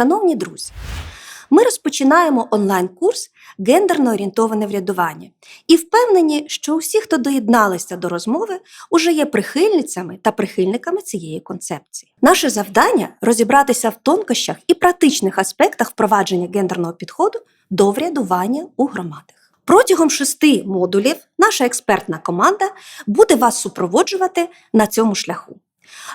Шановні друзі, ми розпочинаємо онлайн-курс гендерно орієнтоване врядування і впевнені, що усі, хто доєдналися до розмови, уже є прихильницями та прихильниками цієї концепції. Наше завдання розібратися в тонкощах і практичних аспектах впровадження гендерного підходу до врядування у громадах. Протягом шести модулів наша експертна команда буде вас супроводжувати на цьому шляху.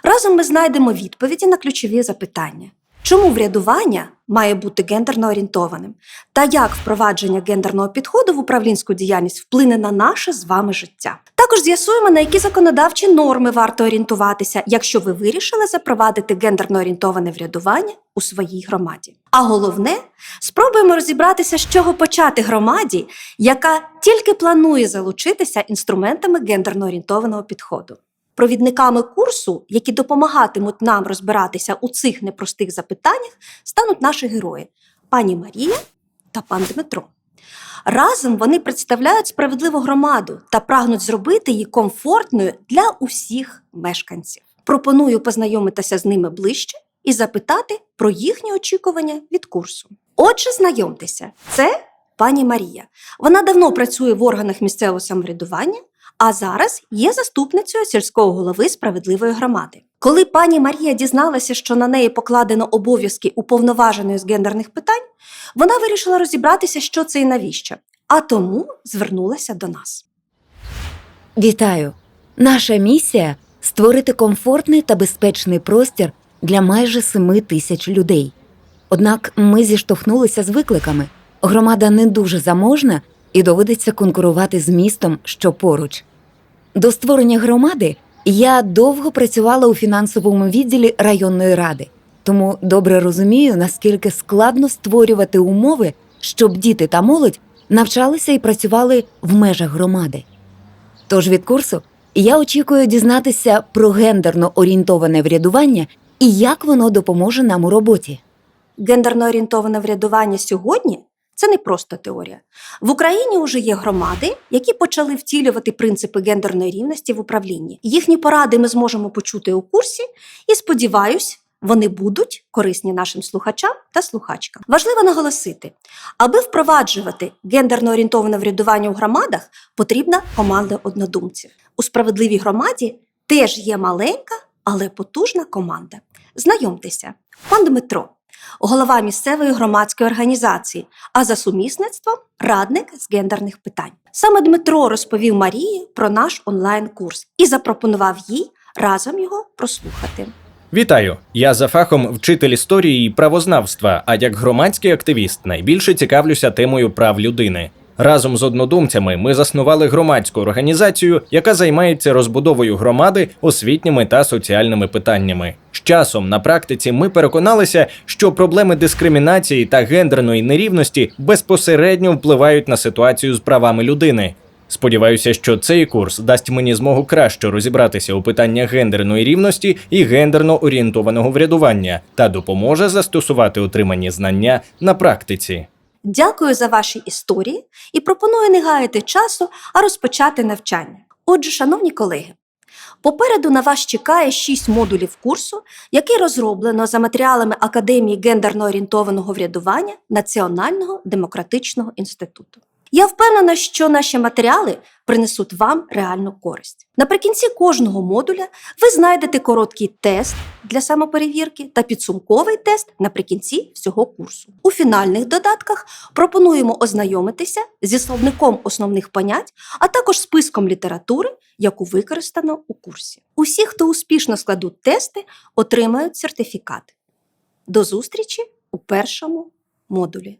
Разом ми знайдемо відповіді на ключові запитання. Чому врядування має бути гендерно орієнтованим? Та як впровадження гендерного підходу в управлінську діяльність вплине на наше з вами життя? Також з'ясуємо, на які законодавчі норми варто орієнтуватися, якщо ви вирішили запровадити гендерно орієнтоване врядування у своїй громаді. А головне, спробуємо розібратися, з чого почати громаді, яка тільки планує залучитися інструментами гендерно орієнтованого підходу. Провідниками курсу, які допомагатимуть нам розбиратися у цих непростих запитаннях, стануть наші герої пані Марія та пан Дмитро. Разом вони представляють справедливу громаду та прагнуть зробити її комфортною для усіх мешканців. Пропоную познайомитися з ними ближче і запитати про їхні очікування від курсу. Отже, знайомтеся, це пані Марія. Вона давно працює в органах місцевого самоврядування, а зараз є заступницею сільського голови справедливої громади. Коли пані Марія дізналася, що на неї покладено обов'язки уповноваженої з гендерних питань, вона вирішила розібратися, що це і навіщо, а тому звернулася до нас. Вітаю! Наша місія створити комфортний та безпечний простір для майже семи тисяч людей. Однак ми зіштовхнулися з викликами. Громада не дуже заможна і доводиться конкурувати з містом, що поруч. До створення громади я довго працювала у фінансовому відділі районної ради, тому добре розумію, наскільки складно створювати умови, щоб діти та молодь навчалися і працювали в межах громади. Тож від курсу я очікую дізнатися про гендерно орієнтоване врядування і як воно допоможе нам у роботі. Гендерно орієнтоване врядування сьогодні це не просто теорія. В Україні вже є громади, які почали втілювати принципи гендерної рівності в управлінні. Їхні поради ми зможемо почути у курсі, і сподіваюсь, вони будуть корисні нашим слухачам та слухачкам. Важливо наголосити, аби впроваджувати гендерно орієнтоване врядування у громадах, потрібна команда однодумців. У справедливій громаді теж є маленька, але потужна команда. Знайомтеся, пан Дмитро, голова місцевої громадської організації, а за сумісництвом радник з гендерних питань. Саме Дмитро розповів Марії про наш онлайн-курс і запропонував їй разом його прослухати. Вітаю! Я за фахом вчитель історії і правознавства, а як громадський активіст найбільше цікавлюся темою прав людини. Разом з однодумцями ми заснували громадську організацію, яка займається розбудовою громади освітніми та соціальними питаннями. Часом на практиці ми переконалися, що проблеми дискримінації та гендерної нерівності безпосередньо впливають на ситуацію з правами людини. Сподіваюся, що цей курс дасть мені змогу краще розібратися у питаннях гендерної рівності і гендерно орієнтованого врядування та допоможе застосувати отримані знання на практиці. Дякую за ваші історії і пропоную не гаяти часу, а розпочати навчання. Отже, шановні колеги, попереду на вас чекає 6 модулів курсу, який розроблено за матеріалами Академії гендерно орієнтованого врядування Національного демократичного інституту. Я впевнена, що наші матеріали принесуть вам реальну користь. Наприкінці кожного модуля ви знайдете короткий тест для самоперевірки та підсумковий тест наприкінці всього курсу. У фінальних додатках пропонуємо ознайомитися зі словником основних понять, а також списком літератури, яку використано у курсі. Усі, хто успішно складуть тести, отримають сертифікат. До зустрічі у першому модулі.